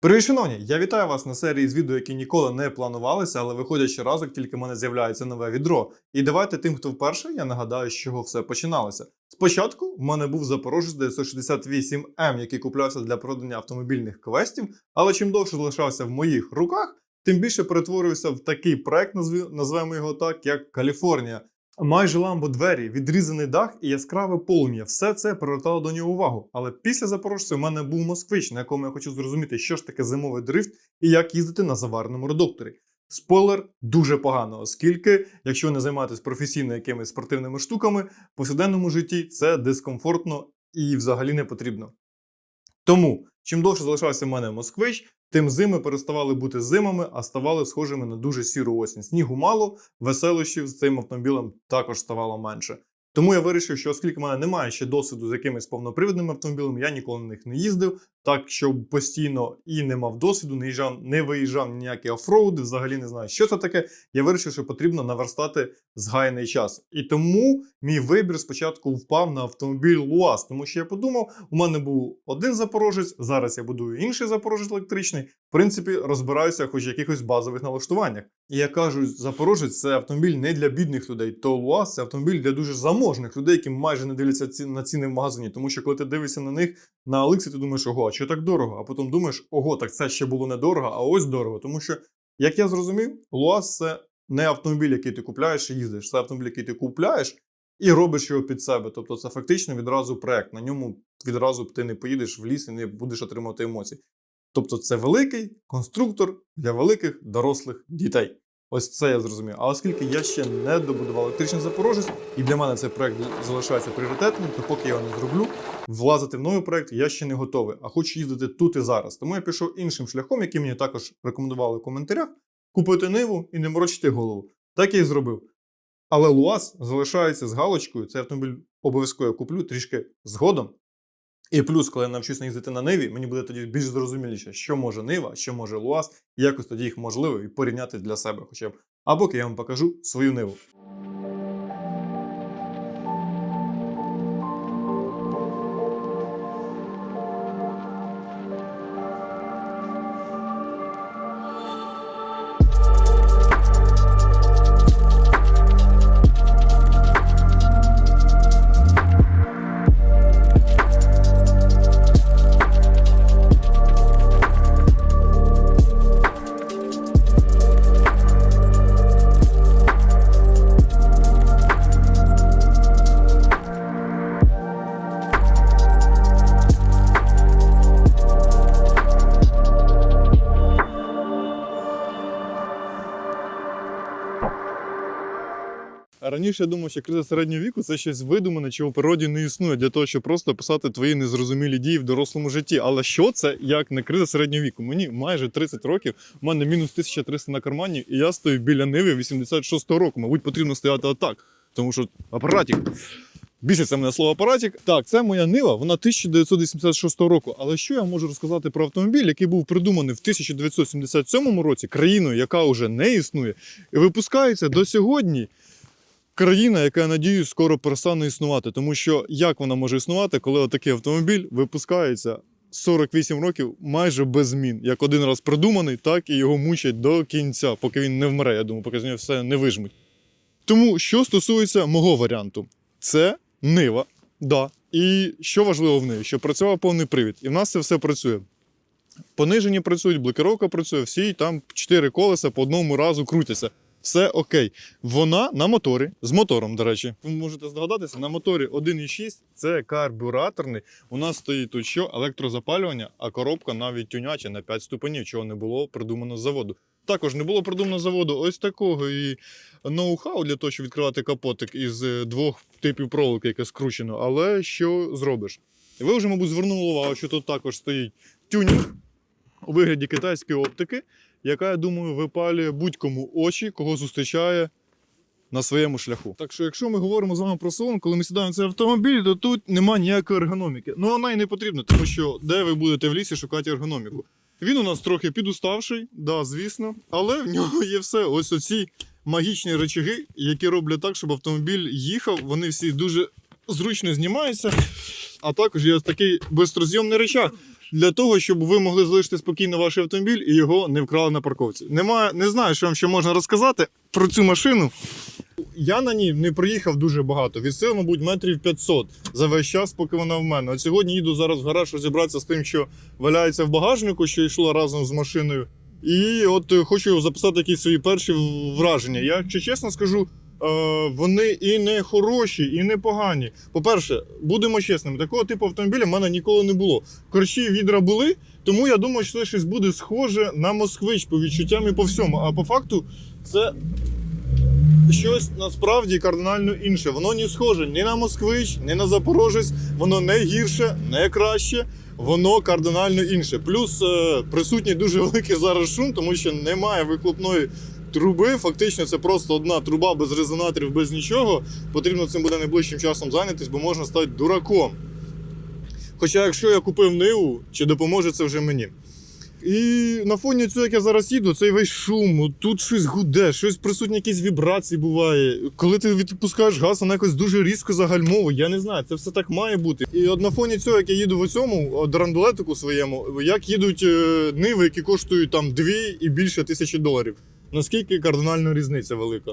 Привіт, шановні! Я вітаю вас на серії з відео, які ніколи не планувалися, але виходять щоразу, як тільки в мене з'являється нове відро. І давайте тим, хто вперше, я нагадаю, з чого все починалося. Спочатку в мене був Запорожець 968М, який куплявся для продання автомобільних квестів, але чим довше залишався в моїх руках, тим більше перетворився в такий проект, назвемо його так, як Каліфорнія. Майже ламбо двері, відрізаний дах і яскраве полум'я. Все це привертало до нього увагу. Але після запорожця у мене був москвич, на якому я хочу зрозуміти, що ж таке зимовий дрифт і як їздити на заварному редукторі. Спойлер дуже погано, оскільки, якщо ви не займаєтесь професійно якимись спортивними штуками, в повсякденному житті це дискомфортно і взагалі не потрібно. Тому, чим довше залишався в мене москвич, тим зими переставали бути зимами, а ставали схожими на дуже сіру осінь. Снігу мало, веселощів з цим автомобілем також ставало менше. Тому я вирішив, що оскільки в мене немає ще досвіду з якимись повнопривідними автомобілями, я ніколи на них не їздив, так щоб постійно і не мав досвіду, не їжджав, не виїжджав ніякі офроуди, взагалі не знаю, що це таке. Я вирішив, що потрібно наверстати згаяний час. І тому мій вибір спочатку впав на автомобіль ЛУАЗ, тому що я подумав, у мене був один запорожець, зараз я будую інший запорожець електричний. В принципі, розбираюся хоч в якихось базових налаштуваннях. І я кажу, запорожець це автомобіль не для бідних людей, то ЛУАЗ це автомобіль для дуже заможних людей, які майже не дивляться ці- на ціни в магазині. Тому що коли ти дивишся на них на Алексі, ти думаєш, ого, що так дорого? А потім думаєш, ого, так це ще було недорого, а ось дорого. Тому що, як я зрозумів, ЛУАЗ це не автомобіль, який ти купляєш і їздиш, це автомобіль, який ти купляєш і робиш його під себе. Тобто це фактично відразу проект. На ньому відразу ти не поїдеш в ліс і не будеш отримувати емоцій. Тобто це великий конструктор для великих дорослих дітей. Ось це я зрозумів. А оскільки я ще не добудував електричний запорожець, і для мене цей проект залишається пріоритетним, то поки я його не зроблю, влазити в новий проект я ще не готовий, а хочу їздити тут і зараз. Тому я пішов іншим шляхом, який мені також рекомендували в коментарях: купити ниву і не морочити голову. Так я і зробив. Але Луаз залишається з галочкою. Цей автомобіль обов'язково куплю трішки згодом. І плюс, коли я навчусь їздити на Ниві, мені буде тоді більш зрозуміліше, що може Нива, що може Луаз, якось тоді їх можливо і порівняти для себе хоча б. Або я вам покажу свою Ниву. Раніше я думав, що криза середнього віку це щось видумане, чого в природі не існує для того, щоб просто описати твої незрозумілі дії в дорослому житті. Але що це як не криза середнього віку? Мені майже 30 років, у мене мінус 1300 на кармані, і я стою біля Ниви 86-го року. Мабуть, потрібно стояти отак, тому що апаратик. Біситься мене слово апаратик. Так, це моя нива, вона 1986 року. Але що я можу розказати про автомобіль, який був придуманий в 1977 році країною, яка вже не існує, і випускається до сьогодні країна, яка, я надіюсь, скоро перестане існувати. Тому що як вона може існувати, коли отакий автомобіль випускається 48 років майже без змін. Як один раз придуманий, так і його мучать до кінця, поки він не вмре. Я думаю, поки з нього все не вижмуть. Тому що стосується мого варіанту, це нива. Да. І що важливо в неї, що працював повний привід. І в нас це все працює. Понижені працюють, блокировка працює, всі там чотири колеса по одному разу крутяться. Все окей. Вона на моторі, з мотором, до речі. Ви можете здогадатися, на моторі 1,6 це карбюраторний. У нас стоїть тут що електрозапалювання, а коробка навіть тюняча на 5 ступенів, чого не було придумано з заводу. Також не було придумано заводу ось такого і ноу-хау для того, щоб відкривати капотик із е, двох типів проволоки, яке скручено. Але що зробиш? Ви вже, мабуть, звернули увагу, що тут також стоїть тюнінг у вигляді китайської оптики, яка, я думаю, випалює будь-кому очі, кого зустрічає на своєму шляху. Так що, якщо ми говоримо з вами про салон, коли ми сідаємо в цей автомобіль, то тут нема ніякої ергономіки. Ну вона і не потрібна, тому що де ви будете в лісі шукати ергономіку? Він у нас трохи підуставший, да, звісно, але в нього є все. Ось оці магічні речаги, які роблять так, щоб автомобіль їхав. Вони всі дуже зручно знімаються. А також є ось такий безстрозйомний речах. Для того, щоб ви могли залишити спокійно ваш автомобіль і його не вкрали на парковці. Немає, не знаю, що вам ще можна розказати про цю машину. Я на ній не проїхав дуже багато. Від сил, мабуть, метрів 500 за весь час, поки вона в мене. От сьогодні їду зараз в гараж розібратися з тим, що валяється в багажнику, що йшло разом з машиною. І от е, хочу записати якісь свої перші враження. Я, якщо чесно скажу, вони і не хороші, і не погані. По-перше, будемо чесними, такого типу автомобіля в мене ніколи не було. Корчі відра були, тому я думаю, що це щось буде схоже на москвич по відчуттям і по всьому. А по факту це щось насправді кардинально інше. Воно не схоже ні на москвич, ні на запорожець, воно не гірше, не краще. Воно кардинально інше. Плюс е, присутній дуже великий зараз шум, тому що немає вихлопної труби. Фактично, це просто одна труба без резонаторів, без нічого. Потрібно цим буде найближчим часом зайнятися, бо можна стати дураком. Хоча, якщо я купив Ниву, чи допоможе це вже мені? І на фоні цього, як я зараз їду, цей весь шум, тут щось гуде, щось присутні, якісь вібрації буває. Коли ти відпускаєш газ, вона якось дуже різко загальмовує. Я не знаю, це все так має бути. І от на фоні цього, як я їду в цьому драндулетику своєму, як їдуть е, ниви, які коштують там 2 і більше тисячі доларів. Наскільки кардинальна різниця велика?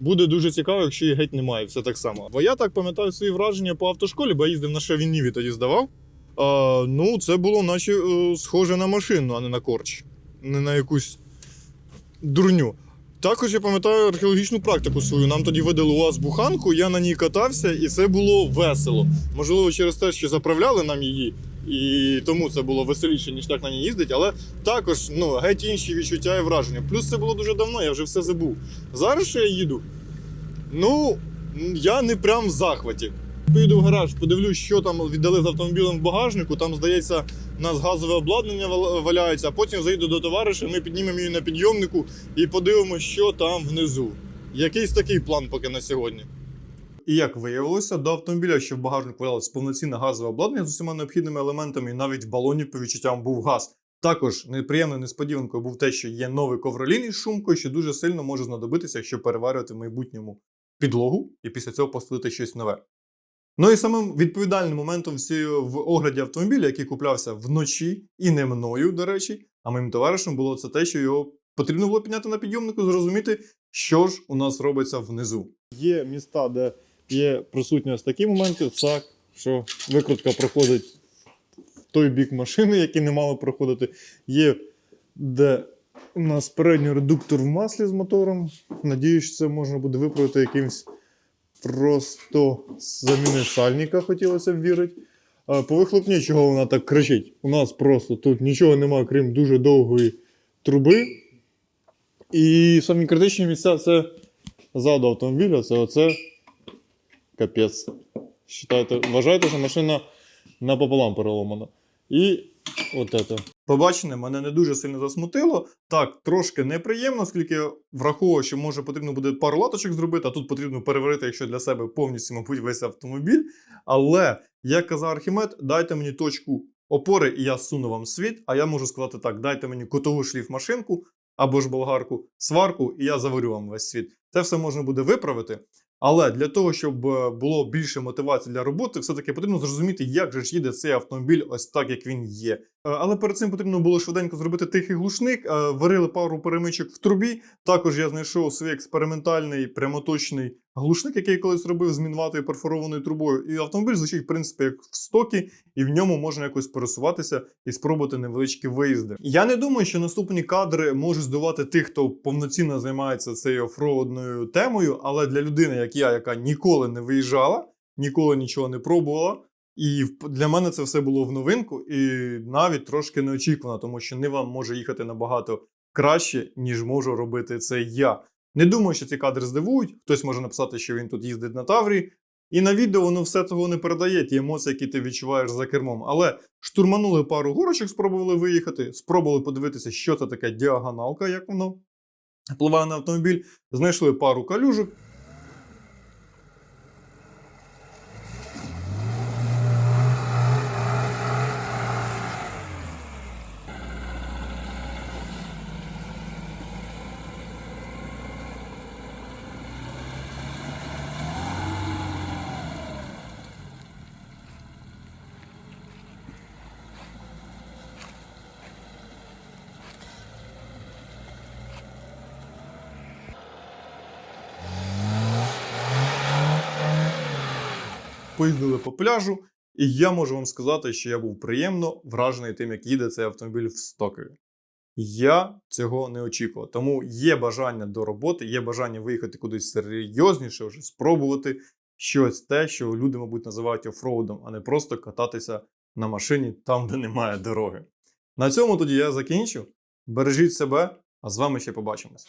Буде дуже цікаво, якщо її геть немає, все так само. Бо я так пам'ятаю свої враження по автошколі, бо я їздив на Nivі тоді здавав. А, ну, це було наче е, схоже на машину, а не на корч. Не на якусь дурню. Також я пам'ятаю археологічну практику свою. Нам тоді видали УАЗ буханку, я на ній катався, і це було весело. Можливо, через те, що заправляли нам її, і тому це було веселіше, ніж так на ній їздить, але також ну, геть інші відчуття і враження. Плюс це було дуже давно, я вже все забув. Зараз що я їду. Ну, я не прям в захваті. Поїду в гараж, подивлюсь, що там віддали з автомобілем в багажнику. Там, здається, у нас газове обладнання валяється, а потім зайду до товариша, ми піднімемо її на підйомнику і подивимося, що там внизу. Якийсь такий план поки на сьогодні. І як виявилося, до автомобіля, що в багажнику валялося повноцінне газове обладнання з усіма необхідними елементами, і навіть в балоні по відчуттям був газ. Також неприємною несподіванкою був те, що є новий ковролін із шумкою, що дуже сильно може знадобитися, якщо переварювати в майбутньому підлогу і після цього постелити щось нове. Ну і самим відповідальним моментом в огляді автомобіля, який куплявся вночі, і не мною, до речі, а моїм товаришем, було це те, що його потрібно було підняти на підйомнику, зрозуміти, що ж у нас робиться внизу. Є міста, де є присутні ось такі моменти, так, що викрутка проходить в той бік машини, який не мало проходити. Є де у нас передній редуктор в маслі з мотором. Надіюсь, що це можна буде виправити якимось просто заміни сальника, хотілося б вірити. По вихлопні, чого вона так кричить? У нас просто тут нічого немає, крім дуже довгої труби. І самі критичні місця це ззаду автомобіля, це оце капець. Считайте, вважайте, що машина напополам переломана. І от це. Побачене мене не дуже сильно засмутило. Так, трошки неприємно, оскільки я враховував, що може потрібно буде пару латочок зробити, а тут потрібно переварити, якщо для себе повністю, мабуть, весь автомобіль. Але, як казав Архімед, дайте мені точку опори, і я суну вам світ. А я можу сказати так: дайте мені котову шліфмашинку або ж болгарку, сварку, і я заварю вам весь світ. Це все можна буде виправити. Але для того, щоб е, було більше мотивації для роботи, все-таки потрібно зрозуміти, як же ж їде цей автомобіль, ось так як він є. Е, Але перед цим потрібно було швиденько зробити тихий глушник. е, Варили пару перемичок в трубі. Також я знайшов свій експериментальний прямоточний глушник, який я колись робив з мінватою перфорованою трубою. І автомобіль звучить, в принципі, як в стокі, і в ньому можна якось пересуватися і спробувати невеличкі виїзди. Я не думаю, що наступні кадри можуть здивувати тих, хто повноцінно займається цією офроудною темою, але для людини, як я, яка ніколи не виїжджала, ніколи нічого не пробувала. І для мене це все було в новинку, і навіть трошки неочікувано, тому що Нива може їхати набагато краще, ніж можу робити це я. Не думаю, що ці кадри здивують. Хтось може написати, що він тут їздить на Таврі. І на відео воно все того не передає, ті емоції, які ти відчуваєш за кермом. Але штурманули пару горочок, спробували виїхати, спробували подивитися, що це таке діагоналка, як воно впливає на автомобіль. Знайшли пару калюжок. Поїздили по пляжу, і я можу вам сказати, що я був приємно вражений тим, як їде цей автомобіль в стокові. Я цього не очікував. Тому є бажання до роботи, є бажання виїхати кудись серйозніше, вже спробувати щось те, що люди, мабуть, називають офроудом, а не просто кататися на машині там, де немає дороги. На цьому тоді я закінчу. Бережіть себе, а з вами ще побачимось.